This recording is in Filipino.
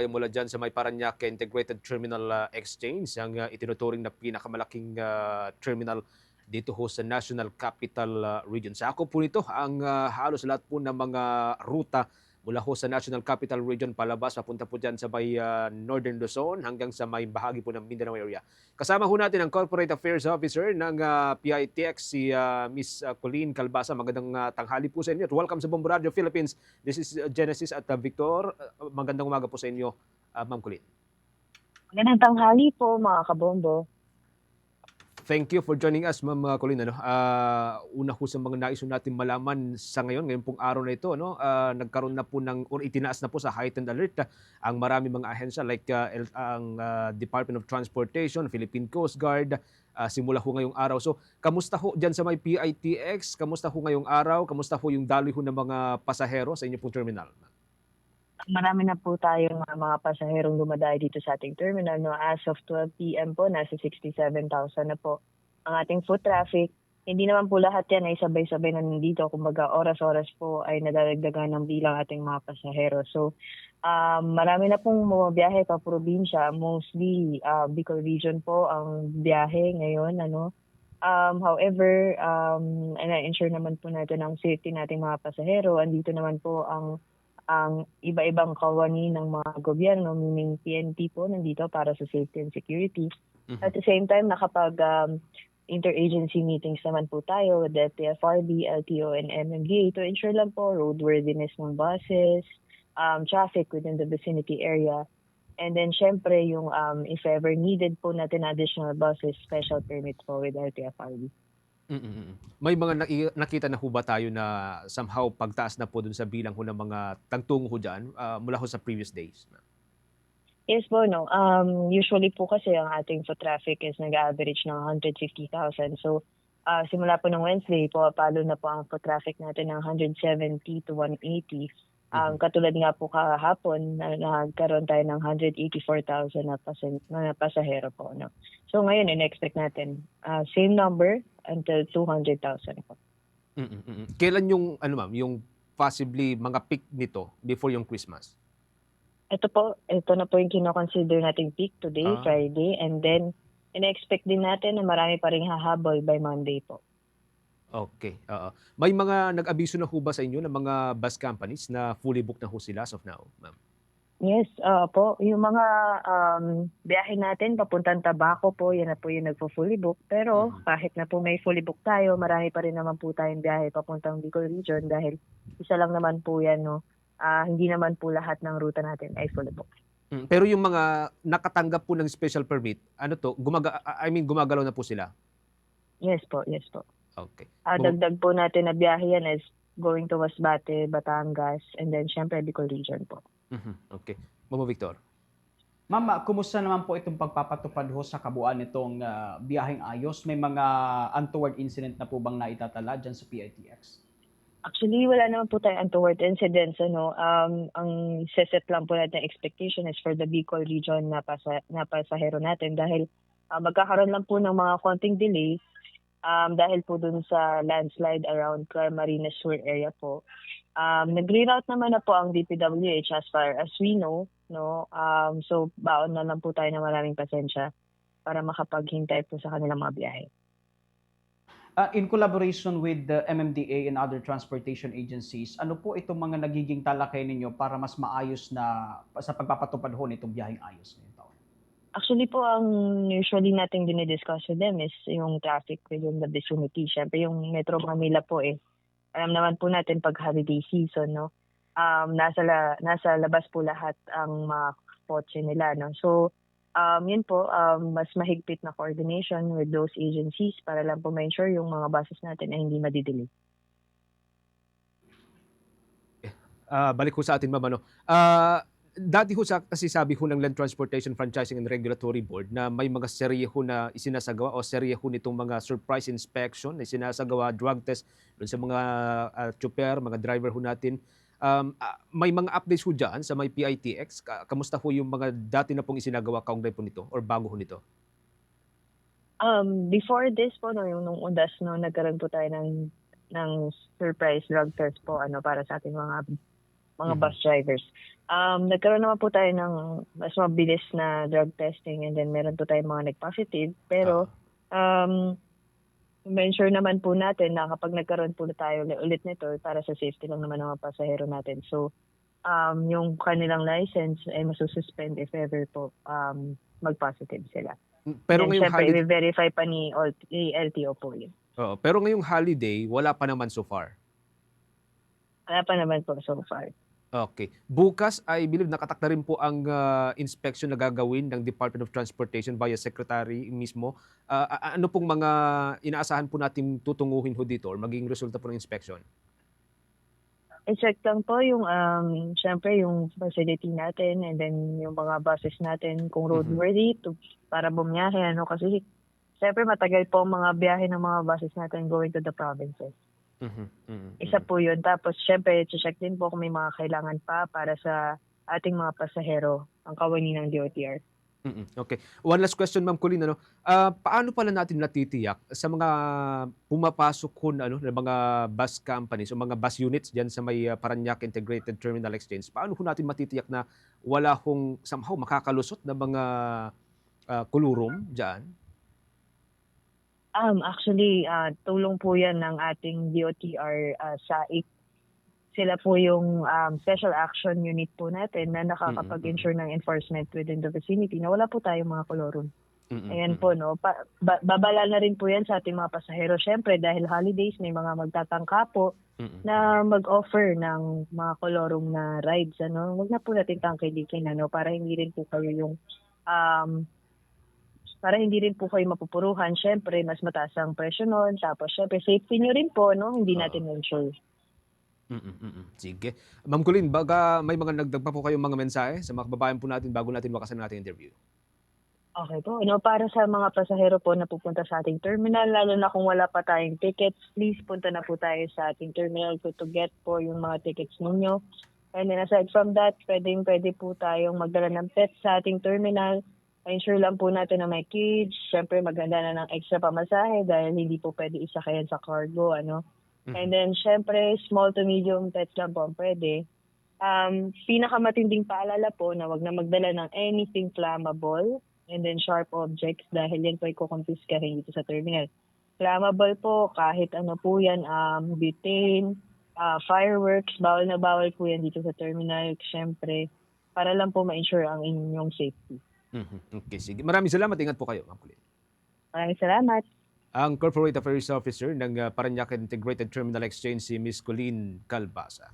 Ay, mula dyan sa may Paranaque Integrated Terminal uh, Exchange, ang uh, itinuturing na pinakamalaking uh, terminal dito ho sa National Capital uh, Region. Sa ako po nito, ang uh, halos lahat po ng mga ruta mula ho sa National Capital Region palabas, papunta po dyan sa may uh, Northern Luzon hanggang sa may bahagi po ng Mindanao area. Kasama ho natin ang Corporate Affairs Officer ng uh, PITX, si uh, Miss uh, Colleen Calbasa. Magandang uh, tanghali po sa inyo at welcome sa Bombo Radio Philippines. This is uh, Genesis at uh, Victor. Uh, magandang umaga po sa inyo, uh, Ma'am Colleen. Magandang tanghali po mga kabombo. Thank you for joining us, Ma'am uh, Colleen. Ano, uh, una ho sa mga nais natin malaman sa ngayon, ngayon pong araw na ito, ano, uh, nagkaroon na po ng, or itinaas na po sa heightened alert uh, ang marami mga ahensya like uh, ang uh, Department of Transportation, Philippine Coast Guard, uh, simula ho ngayong araw. So, kamusta ho dyan sa may PITX? Kamusta ho ngayong araw? Kamusta ho yung daloy ho ng mga pasahero sa inyo pong terminal? Marami na po tayong mga, mga pasaherong dumadayo dito sa ating terminal. No? As of 12 p.m. po, nasa 67,000 na po ang ating foot traffic. Hindi naman po lahat yan ay sabay-sabay na nandito. Kumbaga, oras-oras po ay nadadagdagan ng bilang ating mga pasahero. So, um, marami na pong bumabiyahe pa probinsya. Mostly, uh, Bicol region po ang biyahe ngayon. Ano? Um, however, um, na-ensure naman po natin ang safety nating mga pasahero. Andito naman po ang ang iba-ibang kawani ng mga gobyerno, meaning PNP po nandito para sa safety and security. Mhm. At the same time, nakapag um, interagency meetings naman po tayo with the TFRB, LTO, and MMDA to ensure lang po roadworthiness ng buses, um, traffic within the vicinity area. And then, syempre, yung um, if ever needed po natin additional buses, special permits po with LTFRB. Mm-mm. May mga naki- nakita na ho ba tayo na somehow pagtaas na po dun sa bilang ho ng mga tagtungo ho dyan uh, mula ho sa previous days? Yes po, no. Um, usually po kasi ang ating foot traffic is nag-average ng 150,000. So, uh, simula po ng Wednesday, po, palo na po ang foot traffic natin ng 170 to 180. Um, Katulad nga po kahapon, na nagkaroon tayo ng 184,000 na, pasen- na pasahero po. No? So ngayon, in-expect natin uh, same number until 200,000 po. Mm-mm-mm. Kailan yung ano ma'am, yung possibly mga peak nito before yung Christmas? Ito po, ito na po yung kinoconsider nating peak today, Ah. Friday, and then in-expect din natin na marami pa rin hahabol by Monday po. Okay. oo. May mga nag-abiso na ho ba sa inyo ng mga bus companies na fully booked na ho sila as of now, ma'am? Yes, ah po, yung mga um, biyahe natin papuntang Tabaco po, yan na po yung nagpo-fully book. Pero Mhm. kahit na po may fully book tayo, marami pa rin naman po tayong biyahe papuntang Bicol Region dahil isa lang naman po yan, no? Ah, hindi naman po lahat ng ruta natin ay fully book. Mm, Pero yung mga nakatanggap po ng special permit, ano to, gumaga I mean gumagalaw na po sila. Yes po, yes po. Okay. Bum- dagdag po natin na biyahe yan is going to Masbate, Batangas, and then syempre Bicol Region po. Mhm, Okay. Mama Victor. Mama, kumusta naman po itong pagpapatupad ho sa kabuuan nitong ah, biyaheng ayos? May mga untoward incident na po bang naitatala dyan sa PITX? Actually, wala naman po tayong untoward incidents. Ano. Um, ang seset lang po natin expectation is for the Bicol region na, pasa, na pasahero natin dahil ah, magkakaroon lang po ng mga konting delays um, dahil po dun sa landslide around Camarines Sur area po. Um, nag-reroute naman na po ang DPWH as far as we know. No? Um, so, baon na lang po tayo ng maraming pasensya para makapaghintay po sa kanilang mga biyahe. Ah, in collaboration with the MMDA and other transportation agencies, ano po itong mga nagiging talakay ninyo para mas maayos na sa pagpapatupad ho nitong biyaheng ayos ngayong taon? Actually po, ang usually nating dinidiscuss with them is yung traffic within the vicinity. Siyempre, yung Metro Manila po eh. Alam naman po natin pag holiday season, no? Um, nasa, la, nasa labas po lahat ang mga kotse nila, no? So, um, yun po, um, mas mahigpit na coordination with those agencies para lang po ma-ensure yung mga buses natin ay hindi madidelay. Ah, balik ho sa atin, ma'am. Ano. Ah, dati ho sa, kasi sabi ho ng Land Transportation Franchising and Regulatory Board na may mga serye ho na isinasagawa o serye ho nitong mga surprise inspection na isinasagawa, drug test dun sa mga uh, chopper, mga driver ho natin. Um, ah, may mga updates ho dyan sa may PITX. Ka- Kamusta ho yung mga dati na pong isinagawa kaugnay po nito or bago ho nito? Um, before this po, no, yung nung undas, no, nagkaroon po tayo ng, ng surprise drug test po ano, para sa ating mga mga Mhm. bus drivers. Um, nagkaroon naman po tayo ng mas mabilis na drug testing and then meron po tayong mga nag-positive. Pero um, ensure naman po natin na kapag nagkaroon po tayo uli- ulit nito, para sa safety lang naman ng mga pasahero natin. So, um, yung kanilang license ay masususpend if ever po um, mag-positive sila. Pero And ngayong holiday, i-verify pa ni LTO po yun. Oo, pero ngayong holiday, wala pa naman so far. Wala pa naman po so far. Okay. Bukas, I believe nakatakda rin po ang ah, inspection na gagawin ng Department of Transportation via Secretary mismo. A- ano pong mga inaasahan po natin tutunguhin ho dito or magiging resulta po ng inspection? I-check lang po yung, um, syempre, yung facility natin and then yung mga buses natin kung roadworthy to, para bumiyahe. Ano, kasi syempre matagal po ang mga biyahe ng mga buses natin going to the provinces. Mhm, mhm, Isa po yun. Tapos syempre, check din po kung may mga kailangan pa para sa ating mga pasahero ang kawani ng DOTR. Mhm, Okay. One last question, Ma'am Colleen. Ano, ah, paano pala natin natitiyak sa mga pumapasok na, ano, ng mga bus companies o mga bus units diyan sa may ah, Parañaque Integrated Terminal Exchange? Paano ho natin matitiyak na wala hong somehow makakalusot na mga ah, kulurom diyan? Um, actually, ah, tulong po yan ng ating DOTR ah, SAIC. Sila po yung um, special action unit po natin na nakakapag-ensure ng enforcement within the vicinity na wala po tayong mga kolorum. Mhm, Ayan po, no. Pa- ba- babala na rin po yan sa ating mga pasahero. Siyempre, dahil holidays, may mga magtatangka po Mhm. na mag-offer ng mga kolorong na rides. Ano? Huwag na po natin tangkilikin ano, para hindi rin po kayo yung um, para hindi rin po kayo mapupuruhan. Siyempre, mas mataas ang presyo nun. Tapos, siyempre, safety nyo rin po, no? Hindi natin ensure. Mm, mm, mm. Sige. Ma'am Colleen, baga may mga nagdag pa po kayong mga mensahe sa mga kababayan po natin bago natin wakasan natin interview. Okay po. No, para sa mga pasahero po na pupunta sa ating terminal, lalo na kung wala pa tayong tickets, please punta na po tayo sa ating terminal to, to get po yung mga tickets ninyo. And then aside from that, pwedeng pwede po tayong magdala ng pets sa ating terminal. Ensure lang po natin na may cage. Siyempre, maganda na ng extra pamasahe dahil hindi po pwede isakayan sa cargo. ano Mhm. And then, syempre, small to medium pets lang po ang pwede. Um, pinakamatinding paalala po na wag na magdala ng anything flammable and then sharp objects dahil yan po ay kukumpiskahin dito sa terminal. Flammable po, kahit ano po yan, um, butane, ah, fireworks, bawal na bawal po yan dito sa terminal, syempre, para lang po ma-ensure ang inyong safety. Mhm. Okay, sige. Maraming salamat. Ingat po kayo, Ma'am Colleen. Maraming salamat. Ang Corporate Affairs Officer ng uh, Parañaque Integrated Terminal Exchange si Miss Colleen Calbasa.